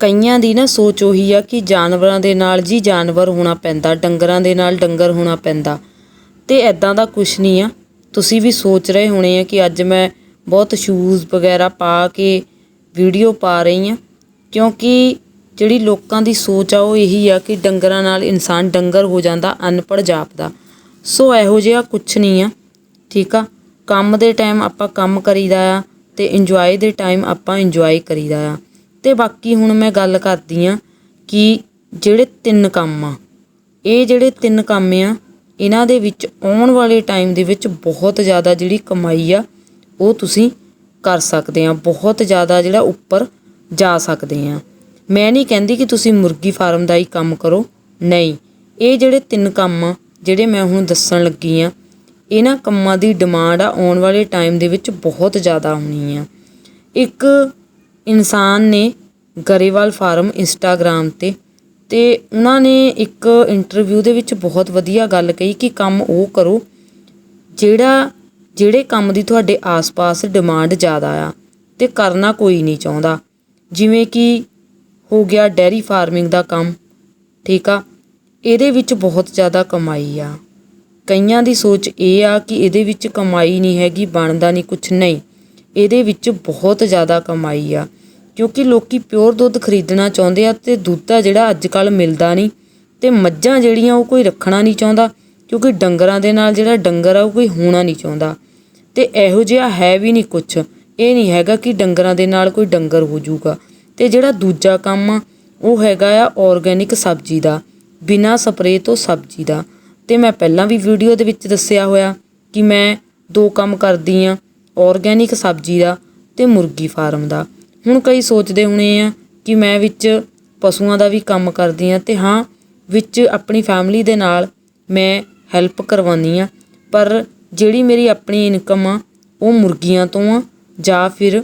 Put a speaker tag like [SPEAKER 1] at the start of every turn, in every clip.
[SPEAKER 1] ਕਈਆਂ ਦੀ ਨਾ ਸੋਚ ਉਹੀ ਆ ਕਿ ਜਾਨਵਰਾਂ ਦੇ ਨਾਲ ਜੀ ਜਾਨਵਰ ਹੋਣਾ ਪੈਂਦਾ, ਡੰਗਰਾਂ ਦੇ ਨਾਲ ਡੰਗਰ ਹੋਣਾ ਪੈਂਦਾ। ਤੇ ਐਦਾਂ ਦਾ ਕੁਛ ਨਹੀਂ ਆ। ਤੁਸੀਂ ਵੀ ਸੋਚ ਰਹੇ ਹੋਣੇ ਆ ਕਿ ਅੱਜ ਮੈਂ ਬਹੁਤ ਸ਼ੂਜ਼ ਵਗੈਰਾ ਪਾ ਕੇ ਵੀਡੀਓ ਪਾ ਰਹੀ ਆ। ਕਿਉਂਕਿ ਜਿਹੜੀ ਲੋਕਾਂ ਦੀ ਸੋਚ ਆ, ਉਹ ਇਹੀ ਆ ਕਿ ਡੰਗਰਾਂ ਨਾਲ ਇਨਸਾਨ ਡੰਗਰ ਹੋ ਜਾਂਦਾ, ਅਨਪੜ੍ਹ ਜਾਪਦਾ। ਸੋ ਇਹੋ ਜਿਹਾ ਕੁਛ ਨਹੀਂ ਆ। ਠੀਕ ਆ? ਕੰਮ ਦੇ ਟਾਈਮ ਆਪਾਂ ਕੰਮ ਕਰੀਦਾ ਆ ਤੇ ਇੰਜੋਏ ਦੇ ਟਾਈਮ ਆਪਾਂ ਇੰਜੋਏ ਕਰੀਦਾ ਆ। ਤੇ ਬਾਕੀ ਹੁਣ ਮੈਂ ਗੱਲ ਕਰਦੀ ਆ ਕਿ ਜਿਹੜੇ ਤਿੰਨ ਕੰਮ ਆ, ਇਹ ਜਿਹੜੇ ਤਿੰਨ ਕੰਮ ਆ, ਇਹਨਾਂ ਦੇ ਵਿੱਚ ਆਉਣ ਵਾਲੇ ਟਾਈਮ ਦੇ ਵਿੱਚ ਬਹੁਤ ਜ਼ਿਆਦਾ ਜਿਹੜੀ ਕਮਾਈ ਆ, ਉਹ ਤੁਸੀਂ ਕਰ ਸਕਦੇ ਆ, ਬਹੁਤ ਜ਼ਿਆਦਾ ਜਿਹੜਾ ਉੱਪਰ ਜਾ ਸਕਦੇ ਆ। ਮੈਂ ਨਹੀਂ ਕਹਿੰਦੀ ਕਿ ਤੁਸੀਂ ਮੁਰਗੀ ਫਾਰਮ ਦਾ ਹੀ ਕੰਮ ਕਰੋ, ਨਹੀਂ। ਇਹ ਜਿਹੜੇ ਤਿੰਨ ਕੰਮ ਆ, ਜਿਹੜੇ ਮੈਂ ਹੁਣ ਦੱਸਣ ਲੱਗੀ ਆ, ਇਹਨਾਂ ਕੰਮਾਂ ਦੀ ਡਿਮਾਂਡ ਆ ਆਉਣ ਵਾਲੇ ਟਾਈਮ ਦੇ ਵਿੱਚ ਬਹੁਤ ਜ਼ਿਆਦਾ ਹੋਣੀ ਆ। ਇੱਕ ਇਨਸਾਨ ਨੇ ਗਰੇਵਾਲ ਫਾਰਮ ਇੰਸਟਾਗ੍ਰਾਮ ਤੇ ਅਤੇ ਉਹਨਾਂ ਨੇ ਇੱਕ ਇੰਟਰਵਿਊ ਦੇ ਵਿੱਚ ਬਹੁਤ ਵਧੀਆ ਗੱਲ ਕਹੀ ਕਿ ਕੰਮ ਉਹ ਕਰੋ ਜਿਹੜਾ, ਜਿਹੜੇ ਕੰਮ ਦੀ ਤੁਹਾਡੇ ਆਸ-ਪਾਸ ਡਿਮਾਂਡ ਜ਼ਿਆਦਾ ਆ ਅਤੇ ਕਰਨਾ ਕੋਈ ਨਹੀਂ ਚਾਹੁੰਦਾ। ਜਿਵੇਂ ਕਿ ਹੋ ਗਿਆ ਡੈਰੀ ਫਾਰਮਿੰਗ ਦਾ ਕੰਮ, ਠੀਕ ਆ? ਇਹਦੇ ਵਿੱਚ ਬਹੁਤ ਜ਼ਿਆਦਾ ਕਮਾਈ ਆ। ਕਈਆਂ ਦੀ ਸੋਚ ਇਹ ਆ ਕਿ ਇਹਦੇ ਵਿੱਚ ਕਮਾਈ ਨਹੀਂ ਹੈਗੀ, ਬਣਦਾ ਨਹੀਂ ਕੁਝ ਨਹੀਂ। ਇਹਦੇ ਵਿੱਚ ਬਹੁਤ ਜ਼ਿਆਦਾ ਕਮਾਈ ਆ। ਕਿਉਂਕਿ ਲੋਕੀ ਪਿਓਰ ਦੁੱਧ ਖਰੀਦਣਾ ਚਾਹੁੰਦੇ ਆ ਤੇ ਦੁੱਧ ਆ ਜਿਹੜਾ ਅੱਜ ਕੱਲ ਮਿਲਦਾ ਨਹੀਂ ਤੇ ਮੱਝਾਂ ਜਿਹੜੀਆਂ ਉਹ ਕੋਈ ਰੱਖਣਾ ਨਹੀਂ ਚਾਹੁੰਦਾ, ਕਿਉਂਕਿ ਡੰਗਰਾਂ ਦੇ ਨਾਲ ਜਿਹੜਾ ਡੰਗਰ ਆ ਉਹ ਕੋਈ ਹੋਣਾ ਨਹੀਂ ਚਾਹੁੰਦਾ। ਤੇ ਇਹੋ ਜਿਹਾ ਹੈ ਵੀ ਨਹੀਂ ਕੁਝ ਇਹ ਨਹੀਂ ਹੈਗਾ ਕਿ ਡੰਗਰਾਂ ਦੇ ਨਾਲ ਕੋਈ ਡੰਗਰ ਹੋ ਜਾਊਗਾ। ਤੇ ਜਿਹੜਾ ਦੂਜਾ ਕੰਮ ਆ, ਉਹ ਹੈਗਾ ਆ ਆਰਗੈਨਿਕ ਸਬਜ਼ੀ ਦਾ, ਬਿਨਾਂ ਸਪਰੇਅ ਤੋਂ ਸਬਜ਼ੀ ਦਾ। ਤੇ ਮੈਂ ਪਹਿਲਾਂ ਵੀ ਵੀਡੀਓ ਦੇ ਵਿੱਚ ਦੱਸਿਆ ਹੋਇਆ ਕਿ ਮੈਂ ਦੋ ਕੰਮ ਕਰਦੀ ਆ। ਔਰਗੈਨਿਕ ਸਬਜ਼ੀ ਦਾ ਤੇ ਮੁਰਗੀ ਫਾਰਮ ਦਾ। ਹੁਣ ਕਈ ਸੋਚਦੇ ਹੋਣੇ ਆ ਕਿ ਮੈਂ ਵਿੱਚ ਪਸ਼ੂਆਂ ਦਾ ਵੀ ਕੰਮ ਕਰਦੀ ਆ ਤੇ ਹਾਂ, ਵਿੱਚ ਆਪਣੀ ਫੈਮਿਲੀ ਦੇ ਨਾਲ ਮੈਂ ਹੈਲਪ ਕਰਵਾਉਂਦੀ ਆ, ਪਰ ਜਿਹੜੀ ਮੇਰੀ ਆਪਣੀ ਇਨਕਮ ਆ, ਉਹ ਮੁਰਗੀਆਂ ਤੋਂ ਆ ਜਾਂ ਫਿਰ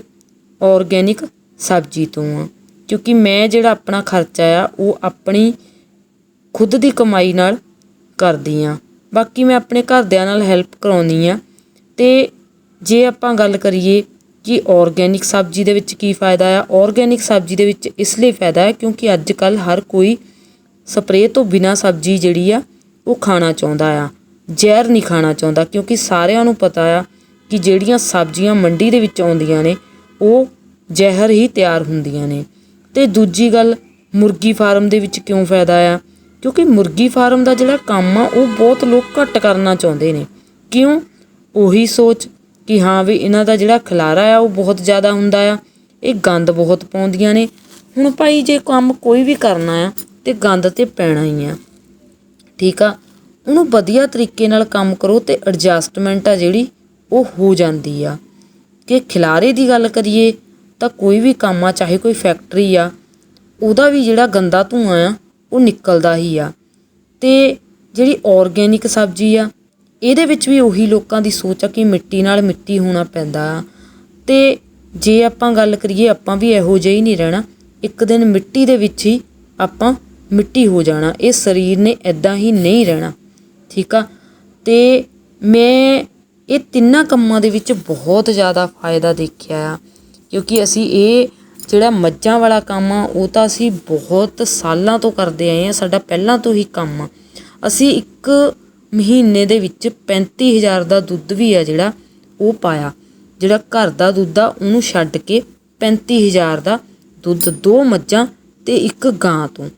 [SPEAKER 1] ਔਰਗੈਨਿਕ ਸਬਜ਼ੀ ਤੋਂ ਆ। ਕਿਉਂਕਿ ਮੈਂ ਜਿਹੜਾ ਆਪਣਾ ਖਰਚਾ ਆ, ਉਹ ਆਪਣੀ ਖੁਦ ਦੀ ਕਮਾਈ ਨਾਲ ਕਰਦੀ ਆ। ਬਾਕੀ ਮੈਂ ਆਪਣੇ ਘਰਦਿਆਂ ਨਾਲ ਹੈਲਪ ਕਰਾਉਂਦੀ ਆ ਤੇ ਜੇ ਆਪਾਂ ਗੱਲ ਕਰੀਏ ਕਿ ਆਰਗੈਨਿਕ ਸਬਜ਼ੀ ਦੇ ਵਿੱਚ ਕੀ ਫਾਇਦਾ ਆ ਆਰਗੈਨਿਕ ਸਬਜ਼ੀ ਦੇ ਵਿੱਚ ਇਸ ਲਈ ਫਾਇਦਾ ਹੈ ਕਿਉਂਕਿ ਅੱਜ ਕੱਲ ਹਰ ਕੋਈ ਸਪਰੇਅ ਤੋਂ ਬਿਨਾ ਸਬਜ਼ੀ ਜਿਹੜੀ ਆ, ਉਹ ਖਾਣਾ ਚਾਹੁੰਦਾ ਆ। ਜ਼ਹਿਰ ਨਹੀਂ ਖਾਣਾ ਚਾਹੁੰਦਾ ਕਿਉਂਕਿ ਸਾਰਿਆਂ ਨੂੰ ਪਤਾ ਆ ਕਿ ਜਿਹੜੀਆਂ ਸਬਜ਼ੀਆਂ ਮੰਡੀ ਦੇ ਵਿੱਚ ਆਉਂਦੀਆਂ ਨੇ, ਉਹ ਜ਼ਹਿਰ ਹੀ ਤਿਆਰ ਹੁੰਦੀਆਂ ਨੇ। ਤੇ ਦੂਜੀ ਗੱਲ, ਮੁਰਗੀ ਫਾਰਮ ਦੇ ਵਿੱਚ ਕਿਉਂ ਫਾਇਦਾ ਆ? ਕਿਉਂਕਿ ਮੁਰਗੀ ਫਾਰਮ ਦਾ ਜਿਹੜਾ ਕੰਮ ਆ, ਉਹ ਬਹੁਤ ਲੋਕ ਘੱਟ ਕਰਨਾ ਚਾਹੁੰਦੇ ਨੇ। ਕਿਉਂ? ਉਹੀ ਸੋਚ ਕਿ ਹਾਂ ਵੀ ਇਹਨਾਂ ਦਾ ਜਿਹੜਾ ਖਲਾਰਾ ਆ, ਉਹ ਬਹੁਤ ਜ਼ਿਆਦਾ ਹੁੰਦਾ ਆ। ਇਹ ਗੰਦ ਬਹੁਤ ਪਾਉਂਦੀਆਂ ਨੇ। ਹੁਣ ਭਾਈ ਜੇ ਕੰਮ ਕੋਈ ਵੀ ਕਰਨਾ ਆ, ਤੇ ਗੰਦ ਤੇ ਪੈਣਾ ਹੀ ਆ। ਠੀਕ ਆ? ਉਹਨੂੰ ਵਧੀਆ ਤਰੀਕੇ ਨਾਲ ਕੰਮ ਕਰੋ ਤੇ ਐਡਜਸਟਮੈਂਟ ਆ ਜਿਹੜੀ, ਉਹ ਹੋ ਜਾਂਦੀ ਆ। ਕਿ ਖਿਲਾਰੇ ਦੀ ਗੱਲ ਕਰੀਏ, ਤਾਂ ਕੋਈ ਵੀ ਕੰਮ ਆ, ਚਾਹੇ ਕੋਈ ਫੈਕਟਰੀ ਆ, ਉਹਦਾ ਵੀ ਜਿਹੜਾ ਗੰਦਾ ਧੂਆਂ ਆ, ਉਹ ਨਿਕਲਦਾ ਹੀ ਆ। ਤੇ ਜਿਹੜੀ ਆਰਗੈਨਿਕ ਸਬਜ਼ੀ ਆ ਇਹਦੇ ਵਿੱਚ ਵੀ ਉਹੀ ਲੋਕਾਂ ਦੀ ਸੋਚ ਆ ਕਿ ਮਿੱਟੀ ਨਾਲ ਮਿੱਟੀ ਹੋਣਾ ਪੈਂਦਾ। ਆ ਤੇ ਜੇ ਆਪਾਂ ਗੱਲ ਕਰੀਏ, ਆਪਾਂ ਵੀ ਇਹੋ ਜਿਹੇ ਹੀ ਨਹੀਂ ਰਹਿਣਾ। ਇੱਕ ਦਿਨ ਮਿੱਟੀ ਦੇ ਵਿੱਚ ਹੀ ਆਪਾਂ ਮਿੱਟੀ ਹੋ ਜਾਣਾ। ਇਹ ਸਰੀਰ ਨੇ ਐਦਾਂ ਹੀ ਨਹੀਂ ਰਹਿਣਾ। ਠੀਕ ਆ? ਤੇ ਮੈਂ ਇਹ ਤਿੰਨਾਂ ਕੰਮਾਂ ਦੇ ਵਿੱਚ ਬਹੁਤ ਜ਼ਿਆਦਾ ਫਾਇਦਾ ਦੇਖਿਆ ਆ। ਕਿਉਂਕਿ ਅਸੀਂ ਇਹ ਜਿਹੜਾ ਮੱਝਾਂ ਵਾਲਾ ਕੰਮ ਆ, ਉਹ ਤਾਂ ਅਸੀਂ ਬਹੁਤ ਸਾਲਾਂ ਤੋਂ ਕਰਦੇ ਆਏ ਆ। ਸਾਡਾ ਪਹਿਲਾਂ ਤੋਂ ਹੀ ਕੰਮ ਆ। ਅਸੀਂ ਇੱਕ ਮਹੀਨੇ ਦੇ ਵਿੱਚ 35000 ਦਾ ਦੁੱਧ ਵੀ ਆ ਜਿਹੜਾ, ਉਹ ਪਾਇਆ। ਜਿਹੜਾ ਘਰ ਦਾ ਦੁੱਧ ਆ, ਉਹਨੂੰ ਛੱਡ ਕੇ 35000 ਦਾ ਦੁੱਧ ਦੋ ਮੱਝਾਂ ਤੇ ਇੱਕ ਗਾਂ ਤੋਂ।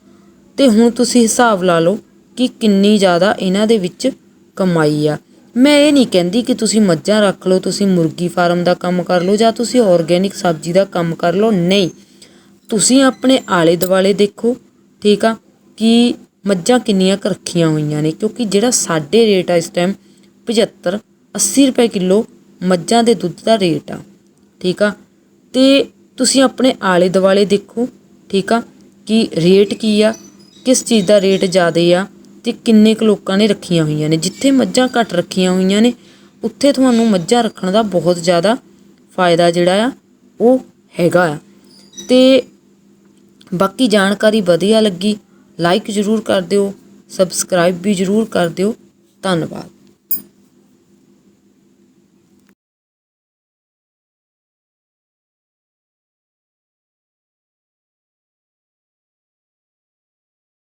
[SPEAKER 1] ਤੇ ਹੁਣ ਤੁਸੀਂ ਹਿਸਾਬ ਲਾ ਲਓ ਕਿ ਕਿੰਨੀ ਜ਼ਿਆਦਾ ਇਹਨਾਂ ਦੇ ਵਿੱਚ ਕਮਾਈ ਆ। ਮੈਂ ਇਹ ਨਹੀਂ ਕਹਿੰਦੀ ਕਿ ਤੁਸੀਂ ਮੱਝਾਂ ਰੱਖ ਲਓ, ਤੁਸੀਂ ਮੁਰਗੀ ਫਾਰਮ ਦਾ ਕੰਮ ਕਰ ਲਓ ਜਾਂ ਤੁਸੀਂ ਆਰਗੈਨਿਕ ਸਬਜ਼ੀ ਦਾ ਕੰਮ ਕਰ ਲਓ, ਨਹੀਂ। ਤੁਸੀਂ ਆਪਣੇ ਆਲੇ ਦੁਆਲੇ ਦੇਖੋ, ਠੀਕ ਆ, ਕਿ ਮੱਝਾਂ ਕਿੰਨੀਆਂ ਕੁ ਰੱਖੀਆਂ ਹੋਈਆਂ ਨੇ, ਕਿਉਂਕਿ ਜਿਹੜਾ ਸਾਡੇ ਰੇਟ ਆ ਇਸ ਟਾਈਮ 75 80 ਰੁਪਏ ਕਿਲੋ ਮੱਝਾਂ ਦੇ ਦੁੱਧ ਦਾ ਰੇਟ ਆ, ਠੀਕ ਆ? ਤੇ ਤੁਸੀਂ ਆਪਣੇ ਆਲੇ ਦੁਆਲੇ ਦੇਖੋ, ਠੀਕ ਆ, ਕਿ ਰੇਟ ਕੀ ਆ, ਕਿਸ ਚੀਜ਼ ਦਾ ਰੇਟ ਜ਼ਿਆਦਾ ਆ ਤੇ ਕਿੰਨੇ ਕੁ ਲੋਕਾਂ ਨੇ ਰੱਖੀਆਂ ਹੋਈਆਂ ਨੇ। ਜਿੱਥੇ ਮੱਝਾਂ ਘੱਟ ਰੱਖੀਆਂ ਹੋਈਆਂ ਨੇ, ਉੱਥੇ ਤੁਹਾਨੂੰ ਮੱਝਾਂ ਰੱਖਣ ਦਾ ਬਹੁਤ ਜ਼ਿਆਦਾ ਫਾਇਦਾ ਜਿਹੜਾ ਆ, ਉਹ ਹੈਗਾ ਆ। ਤੇ ਬਾਕੀ ਜਾਣਕਾਰੀ ਵਧੀਆ ਲੱਗੀ ਲਾਈਕ ਜ਼ਰੂਰ ਕਰ ਦਿਓ ਸਬਸਕ੍ਰਾਈਬ ਵੀ ਜ਼ਰੂਰ ਕਰ ਦਿਓ। ਧੰਨਵਾਦ।